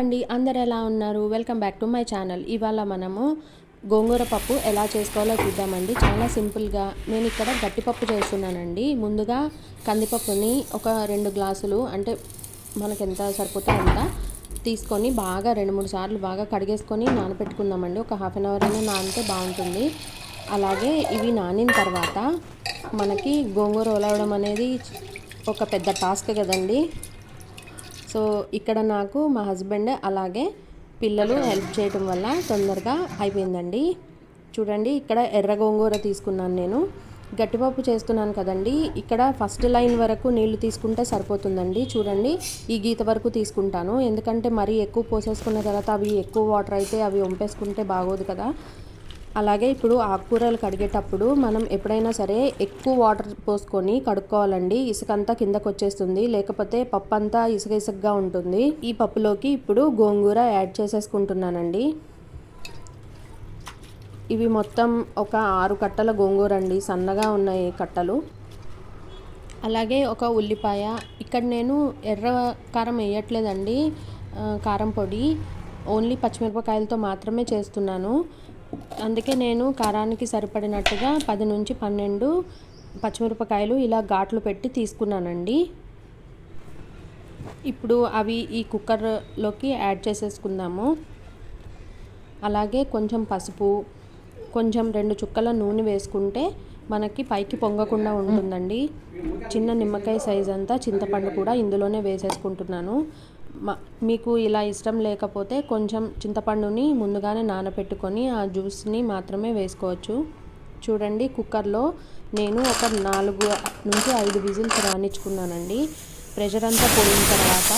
అండి అందరు ఎలా ఉన్నారు? Welcome back to my channel ఇవాళ మనము గోంగూర పప్పు ఎలా చేసుకోవాలో చూద్దామండి. చాలా సింపుల్గా నేను ఇక్కడ గట్టిపప్పు చేస్తున్నానండి. ముందుగా కందిపప్పుని ఒక రెండు గ్లాసులు అంటే మనకు ఎంత సరిపోతే అంత తీసుకొని బాగా రెండు మూడు సార్లు బాగా కడిగేసుకొని నానబెట్టుకుందామండి ఒక హాఫ్ అన్ అవర్ అయినా నానితే బాగుంటుంది. అలాగే ఇవి నానిన తర్వాత మనకి గోంగూర ఒలవడం అనేది ఒక పెద్ద టాస్క్ కదండి. సో ఇక్కడ నాకు మా హస్బెండ్ అలాగే పిల్లలు హెల్ప్ చేయటం వల్ల తొందరగా అయిపోయిందండి. చూడండి ఇక్కడ ఎర్ర గోంగూర తీసుకున్నాను నేను. గట్టిపప్పు చేస్తున్నాను కదండి. ఇక్కడ ఫస్ట్ లైన్ వరకు నీళ్ళు తీసుకుంటే సరిపోతుందండి. చూడండి ఈ గీత వరకు తీసుకుంటాను. ఎందుకంటే మరీ ఎక్కువ పోసేసుకున్న తర్వాత అవి ఎక్కువ వాటర్ అయితే అవి వంపేసుకుంటే బాగోదు కదా. అలాగే ఇప్పుడు ఆకుకూరలు కడిగేటప్పుడు మనం ఎప్పుడైనా సరే ఎక్కువ వాటర్ పోసుకొని కడుక్కోవాలండి. ఇసుక అంతా కిందకు వచ్చేస్తుంది లేకపోతే పప్పు అంతా ఇసుక ఇసుకగా ఉంటుంది. ఈ పప్పులోకి ఇప్పుడు గోంగూర యాడ్ చేసేసుకుంటున్నానండి. ఇవి మొత్తం ఒక ఆరు కట్టల గోంగూర అండి సన్నగా ఉన్నాయి కట్టలు. అలాగే ఒక ఉల్లిపాయ. ఇక్కడ నేను ఎర్ర కారం వేయట్లేదండి. కారం పొడి. ఓన్లీ పచ్చిమిరపకాయలతో మాత్రమే చేస్తున్నాను. అందుకే నేను కారానికి సరిపడినట్టుగా పది నుంచి పన్నెండు పచ్చిమిరపకాయలు ఇలా ఘాట్లు పెట్టి తీసుకున్నానండి. ఇప్పుడు అవి ఈ కుక్కర్లోకి యాడ్ చేసేసుకుందాము. అలాగే కొంచెం పసుపు కొంచెం రెండు చుక్కల నూనె వేసుకుంటే మనకి పైకి పొంగకుండా ఉంటుందండి. చిన్న నిమ్మకాయ సైజ్ అంతా చింతపండు కూడా ఇందులోనే వేసేసుకుంటున్నాను. మీకు ఇలా ఇష్టం లేకపోతే కొంచెం చింతపండుని ముందుగానే నానబెట్టుకొని ఆ జ్యూస్ని మాత్రమే వేసుకోవచ్చు. చూడండి కుక్కర్లో నేను ఒక నాలుగు నుంచి ఐదు విజిల్స్ రాణించుకున్నానండి. ప్రెషర్ అంతా పోయిన తర్వాత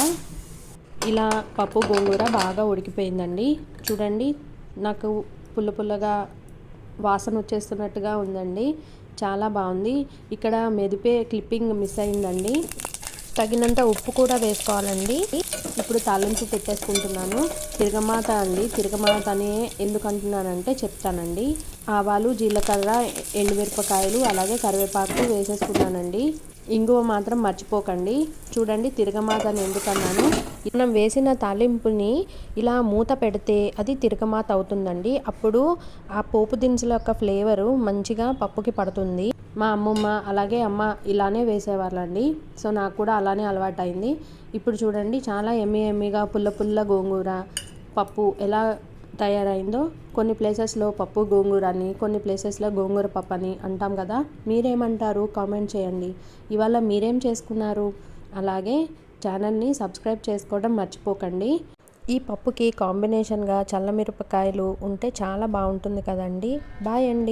ఇలా పప్పు గోంగూర బాగా ఉడికిపోయిందండి. చూడండి నాకు పుల్ల పుల్లగా వాసన వచ్చేస్తున్నట్టుగా ఉందండి. చాలా బాగుంది. ఇక్కడ మెదిపే క్లిప్పింగ్ మిస్ అయిందండి. తగినంత ఉప్పు కూడా వేసుకోవాలండి. ఇప్పుడు తాలింపు పెట్టేసుకుంటున్నాను. తిరగమాత అండి. తిరగమాత అనే ఎందుకు అంటున్నానంటే చెప్తానండి. ఆవాలు జీలకర్ర ఎండుమిరపకాయలు అలాగే కరివేపాకు వేసేసుకున్నానండి. ఇంగువ మాత్రం మర్చిపోకండి. చూడండి తిరగమాత అని ఎందుకన్నాను. మనం వేసిన తాలింపుని ఇలా మూత పెడితే అది తిరగమాత అవుతుందండి. అప్పుడు ఆ పోపు దినుసుల యొక్క ఫ్లేవరు మంచిగా పప్పుకి పడుతుంది. మా అమ్మమ్మ అలాగే అమ్మ ఇలానే వేసేవాళ్ళండి. సో నాకు కూడా అలానే అలవాటు అయింది ఇప్పుడు చూడండి చాలా ఎమ్మి ఎమ్మిగా పుల్ల పుల్ల గోంగూర పప్పు ఎలా తయారైందో కొన్ని ప్లేసెస్లో పప్పు గోంగూర అని కొన్ని ప్లేసెస్లో గోంగూర పప్పు అని అంటాం కదా మీరేమంటారు? కామెంట్ చేయండి. ఇవాళ మీరేం చేసుకున్నారు? అలాగే ఛానల్ని సబ్స్క్రైబ్ చేసుకోవడం మర్చిపోకండి. ఈ పప్పుకి కాంబినేషన్గా చల్లమిరపకాయలు ఉంటే చాలా బాగుంటుంది కదండి. బాయ్ అండి.